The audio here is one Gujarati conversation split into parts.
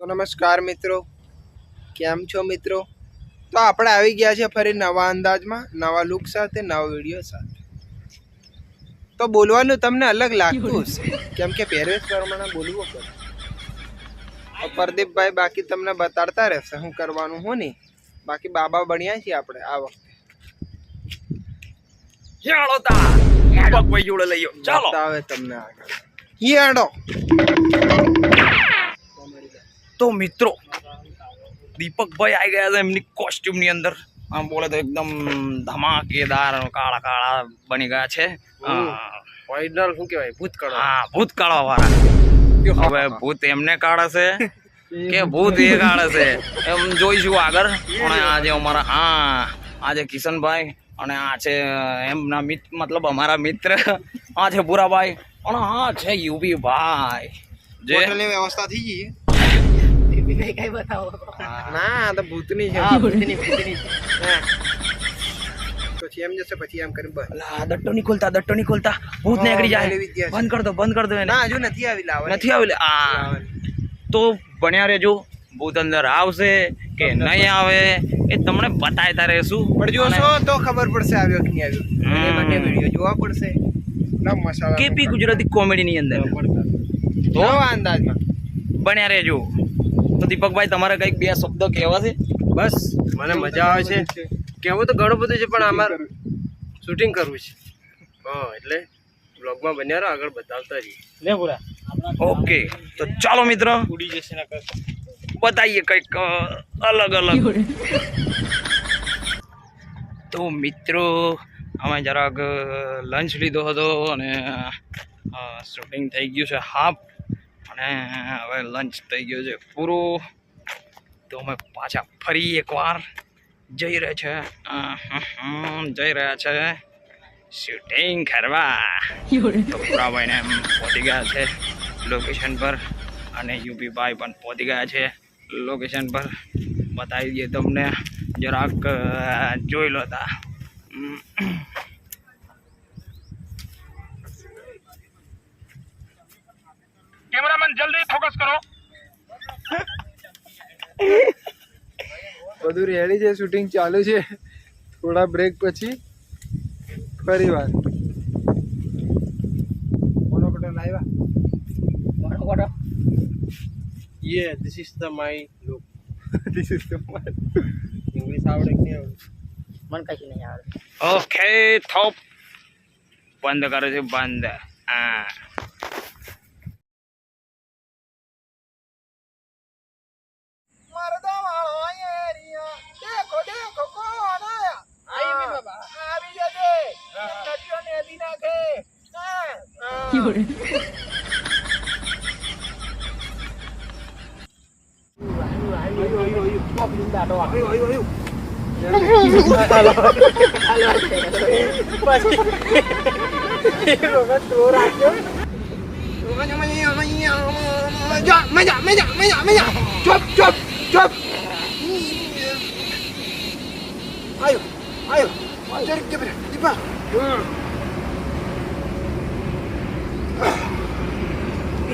તો નમસ્કાર મિત્રો. કેમ છો મિત્રો? તો આપણે આવી ગયા છે ફરી નવા અંદાજમાં નવા લુક સાથે નવા વીડિયો સાથે. તો બોલવાનું તમને અલગ લાગતું હશે. કેમ કે પહેરવેશ પ્રમાણે બોલવું પડે પ્રદીપભાઈ બાકી તમને બતાડતા રહેશે શું કરવાનું હું નહીં. બાકી બાબા બન્યા છીએ આપણે આ વખતે. જોડે લઈ. ચાલો. આવે તમને આગળ. હિયાડો તો મિત્રો દીપકભાઈ આવી ગયા છે એમની કોસ્ટ્યુમની અંદર. આમ બોલે તો એકદમ ધમાકેદાર કાળા કાળા બની ગયા છે. ઓરિજિનલ શું કહેવાય? ભૂતકાળ હા ભૂત કાળવા વાળા હવે ભૂત એમને કાળા છે કે ભૂત એ કાઢે છે એમ જોઈશું આગળ. પણ આજે અમારા હા આજે કિશનભાઈ અને આ છે એમના મિત્ર મતલબ અમારા મિત્ર આ છે ભૂરાભાઈ. અને આ છે યુવી ભાઈ જે વ્યવસ્થા થઈ ગઈ ના તો ભૂતની છે. હા, હા. પછી એમ જશે પછી એમ કરી બસ અલા, દટ્ટો નહીં ખોલતા દટ્ટો નહીં ખોલતા. ભૂત હા, નીકળી જાય. પહેલી વિદ્યા છે. બંધ કર દો બંધ કર દો એને. ના હજુ નથી આવી લાવવાની. નથી આવેલ? આ. તો ભણ્યા રેજો ભૂત અંદર આવશે કે નહીં આવે એ તમને બતાવતા રહેશું. પણ જોશો તો ખબર પડશે આવ્યો કે નહીં આવ્યો. એ માટે વીડિયો જોવા પડશે. ના મસાલા કેપી ગુજરાતી કોમેડી ની અંદર તો અંદાજમાં. બન્યા રહેજો. તો દીપકભાઈ તમારે કંઈક બે શબ્દ કહેવા છે? બસ મને મજા આવે છે. કહેવું તો ઘણું બધું છે પણ આમાં શૂટિંગ કરવું છે. હા એટલે બ્લોગમાં બન્યા રહો આગળ બતાવતા રહીએ. ઓકે તો ચાલો મિત્ર. બતાવીએ કંઈક અલગ અલગ. તો મિત્રો અમે જરાક લંચ લીધો હતો અને શૂટિંગ થઈ ગયું છે હાફ. અને હવે લંચ થઈ ગયું છે પૂરું. તો અમે પાછા ફરી એકવાર જઈ રહ્યા છે. જઈ રહ્યા છે. શૂટિંગ કરવા. તો પુરાભાઈને એમ પહોંચી ગયા છે લોકેશન પર અને યુપીભાઈ પણ પહોંચી ગયા છે લોકેશન પર. બતાવી દઈએ તમને જરાક જોઈ લો તા હમ. બધું રેડી છે શૂટિંગ ચાલુ છે. થોડા બ્રેક પછી ફરી વાર. લાવ્યા? પટેલ આવ્યા યે this is the my look the one. English આવડે કે નહીં આવડે? ઓકે થોપ બંધ કરે છે બંધ. હા. મજા મજા મજા મજા ચોપ ચોપ ચોપ આયો આયો ચલ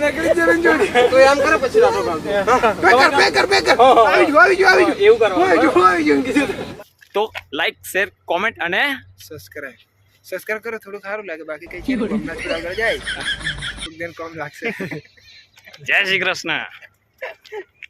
નકલી જવાનું જોડી તો એમ કરે પછી રાતો કામ બેકર બેકર બેકર. આવી જો આવી જો આવી જો એવું કરવા આવી જો આવી જો કીધું. તો લાઈક શેર કોમેન્ટ અને સબસ્ક્રાઇબ સબસ્ક્રાઇબ કરો થોડું સારું લાગે. બાકી કઈ હમણાં થોડું આગળ જાય. એકદમ કોમ લાગશે. જય શ્રી કૃષ્ણ.